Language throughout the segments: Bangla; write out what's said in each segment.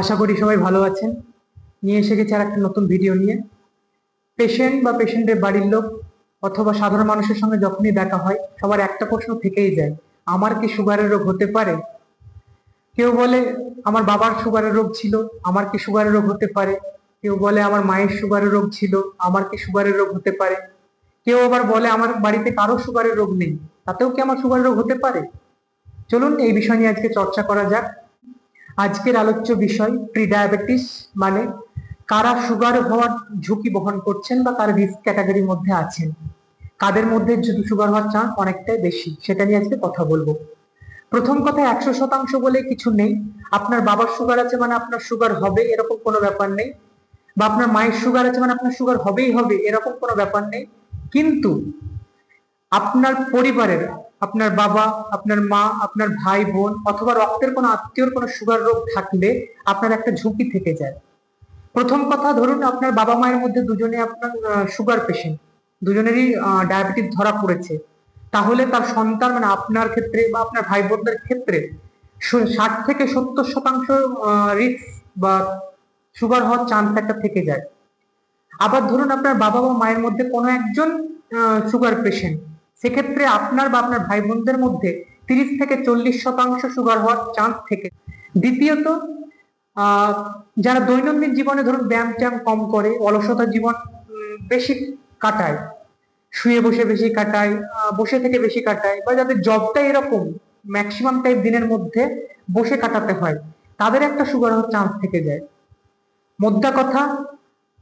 আশা করি সবাই ভালো আছেন। নিয়ে এসে গেছে আর একটা নতুন ভিডিও নিয়ে। পেশেন্ট বা পেশেন্টের বাড়ির লোক অথবা সাধারণ মানুষের সঙ্গে যখনই দেখা হয়, সবার একটা প্রশ্ন থেকেই যায়, আমার কি সুগারের রোগ হতে পারে? কেউ বলে, আমার বাবার সুগারের রোগ ছিল, আমার কি সুগারের রোগ হতে পারে? কেউ বলে, আমার মায়ের সুগারের রোগ ছিল, আমার কি সুগারের রোগ হতে পারে? কেউ আবার বলে, আমার বাড়িতে কারও সুগারের রোগ নেই, তাতেও কি আমার সুগারের রোগ হতে পারে? চলুন এই বিষয় নিয়ে আজকে চর্চা করা যাক। আজকের আলোচ্য বিষয় প্রি ডায়াবেটিস মানে কারা সুগার হওয়ার ঝুঁকি বহন করছেন বা কারা রিস্ক ক্যাটাগরির মধ্যে আছেন? কাদের মধ্যে যদি সুগার হওয়ার চান্স অনেকটাই বেশি? সেটা নিয়ে আজকে কথা বলব। প্রথম কথা, একশো শতাংশ বলে কিছু নেই। আপনার বাবার সুগার আছে মানে আপনার সুগার হবে, এরকম কোনো ব্যাপার নেই। বা আপনার মায়ের সুগার আছে মানে আপনার সুগার হবেই হবে, এরকম কোনো ব্যাপার নেই। কিন্তু আপনার পরিবারের আপনার বাবা, আপনার মা, আপনার ভাই, বোন অথবা রক্তের কোনো আত্মীয়র কোনো সুগার রোগ থাকলে আপনার একটা ঝুঁকি থেকে যায়। প্রথম কথা ধরুন আপনার বাবা মায়ের মধ্যে দুজনে আপনার সুগার পেশেন্ট দুজনেরই ডায়াবেটিস ধরা পড়েছে। তাহলে তার সন্তান মানে আপনার ক্ষেত্রে বা আপনার ভাই বোনদের ক্ষেত্রে ষাট থেকে সত্তর শতাংশ রিস্ক বা সুগার হওয়ার চান্স একটা থেকে যায়। আবার ধরুন আপনার বাবা বা মায়ের মধ্যে কোনো একজন সুগার পেশেন্ট সেক্ষেত্রে আপনার বা আপনার ভাই বোনদের মধ্যে তিরিশ থেকে চল্লিশ শতাংশ সুগার হওয়ার চান্স থেকে। দ্বিতীয়ত যারা দৈনন্দিন জীবনে ধরুন ব্যায়াম ট্যায়াম কম করে, অলসতা জীবন বেশি কাটায়, শুয়ে বসে বেশি কাটায় বসে থেকে বেশি কাটায় বা যাদের জবটা এরকম ম্যাক্সিমাম টাইপ দিনের মধ্যে বসে কাটাতে হয়, তাদের একটা সুগার হওয়ার চান্স থেকে যায়। মোদ্দা কথা,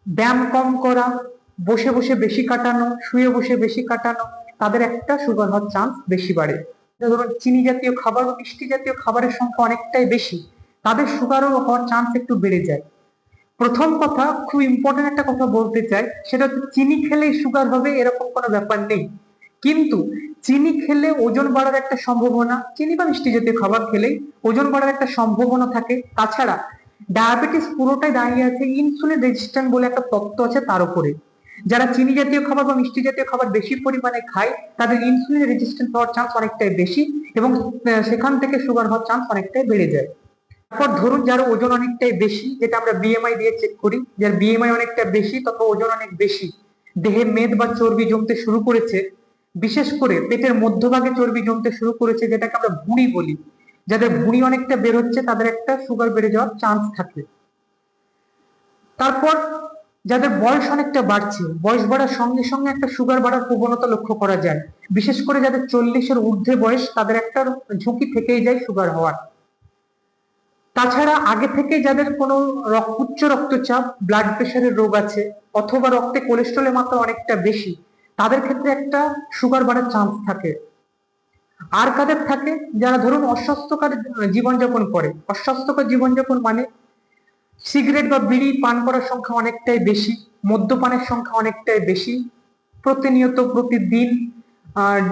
ব্যায়াম কম করা, বসে বসে বেশি কাটানো, শুয়ে বসে বেশি কাটানো তাদের একটা সুগার হওয়ার চান্স বেশি বাড়ে। ধরুন, চিনি জাতীয় খাবার বা মিষ্টি জাতীয় খাবারের সংখ্যা অনেকটাই বেশি, তাদের সুগারও হওয়ার চান্স একটু বেড়ে যায়। প্রথম কথা, খুব ইম্পর্টেন্ট একটা কথা বলতে চাই, সেটা হচ্ছে চিনি খেলেই সুগার হবে এরকম কোনো ব্যাপার নেই। কিন্তু চিনি খেলে ওজন বাড়ার একটা সম্ভাবনা, চিনি বা মিষ্টি জাতীয় খাবার খেলেই ওজন বাড়ার একটা সম্ভাবনা থাকে। তাছাড়া ডায়াবেটিস পুরোটাই দাঁড়িয়ে আছে ইনসুলিন রেজিস্ট্যান্ট বলে একটা তত্ত্ব আছে তার উপরে। যারা চিনি জাতীয় খাবার বা মিষ্টি জাতীয় খাবার বেশি পরিমাণে খায়, তাদের ইনসুলিন রেজিস্ট্যান্ট হওয়ার চান্স অনেকটাই বেশি এবং সেখান থেকে সুগার হওয়ার চান্স অনেকটাই বেড়ে যায়। তারপর ধরুন যার ওজন অনেকটাই বেশি, যেটা আমরা বিএমআই দিয়ে চেক করি, যার বিএমআই অনেকটা বেশি, তত ওজন অনেক বেশি। দেহে মেদ বা চর্বি জমতে শুরু করেছে। বিশেষ করে পেটের মধ্যভাগে চর্বি জমতে শুরু করেছে, যেটাকে আমরা ভুঁড়ি বলি। যাদের ভুঁড়ি অনেকটা বের হচ্ছে, তাদের একটা সুগার বেড়ে যাওয়ার চান্স থাকে। তারপর যাদের বয়স অনেকটা বাড়ছে, বয়স বাড়ার সঙ্গে সঙ্গে একটা সুগার বাড়ার প্রবণতা লক্ষ্য করা যায়। বিশেষ করে যাদের চল্লিশের ঊর্ধ্বে বয়স, তাদের একটা ঝুঁকি থেকেই যায় সুগার হওয়ার। তাছাড়া আগে থেকে যাদের কোনো উচ্চ রক্তচাপ ব্লাড প্রেশারের রোগ আছে, অথবা রক্তে কোলেস্ট্রলের মাত্রা অনেকটা বেশি, তাদের ক্ষেত্রে একটা সুগার বাড়ার চান্স থাকে। আর কাদের থাকে? যারা ধরুন অস্বাস্থ্যকর জীবনযাপন করে। অস্বাস্থ্যকর জীবনযাপন মানে সিগারেট বা বিড়ি পান করার সংখ্যা অনেকটাই বেশি, মদ্যপানের সংখ্যা অনেকটাই বেশি, প্রতিনিয়ত প্রতিদিন, আর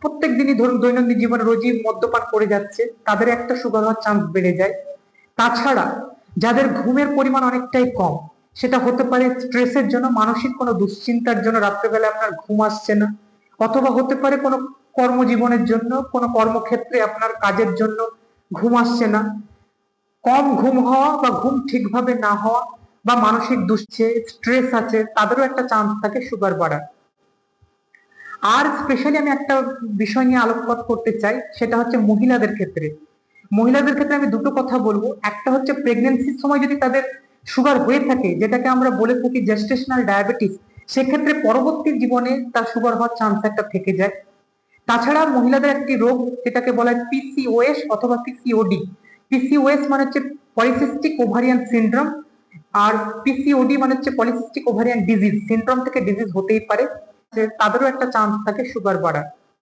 প্রত্যেক দিনই ধরুন দৈনন্দিন জীবনে রোজই মদ্যপান করে যাচ্ছে, তাদের একটা সুগার হওয়ার চান্স বেড়ে যায়। তাছাড়া যাদের ঘুমের পরিমাণ অনেকটাই কম, সেটা হতে পারে স্ট্রেসের জন্য, মানসিক কোনো দুশ্চিন্তার জন্য রাত্রেবেলা আপনার ঘুম আসছে না, অথবা হতে পারে কোনো কর্মজীবনের জন্য, কোনো কর্মক্ষেত্রে আপনার কাজের জন্য ঘুম আসছে না কম ঘুম হওয়া বা ঘুম ঠিকভাবে না হওয়া বা মানসিক দুশ্চে স্ট্রেস আছে, তাদেরও একটা চান্স থাকে সুগার বাড়ার। আর স্পেশালি আমি একটা বিষয় নিয়ে আলোকপাত করতে চাই, সেটা হচ্ছে মহিলাদের ক্ষেত্রে। মহিলাদের ক্ষেত্রে আমি দুটো কথা বলব। একটা হচ্ছে প্রেগনেন্সির সময় যদি তাদের সুগার হয়ে থাকে, যেটাকে আমরা বলে থাকি জেস্টেশনাল ডায়াবেটিস সেক্ষেত্রে পরবর্তী জীবনে তার সুগার হওয়ার চান্স একটা থেকে যায়। তাছাড়া মহিলাদের একটি রোগ, যেটাকে বলা হয় পিসিওএস অথবা পিসিওডি পিসিওএস মানে হচ্ছে পলিসিস্টিক ওভারিয়ান সিন্ড্রোম আর পিসিওডি মানে হচ্ছে পলিসিস্টিক ওভারিয়ান ডিজিজ সিন্ড্রোম থেকে ডিজিজ হতেই পারে। তাদেরও একটা চান্স থাকে সুগার বাড়ার।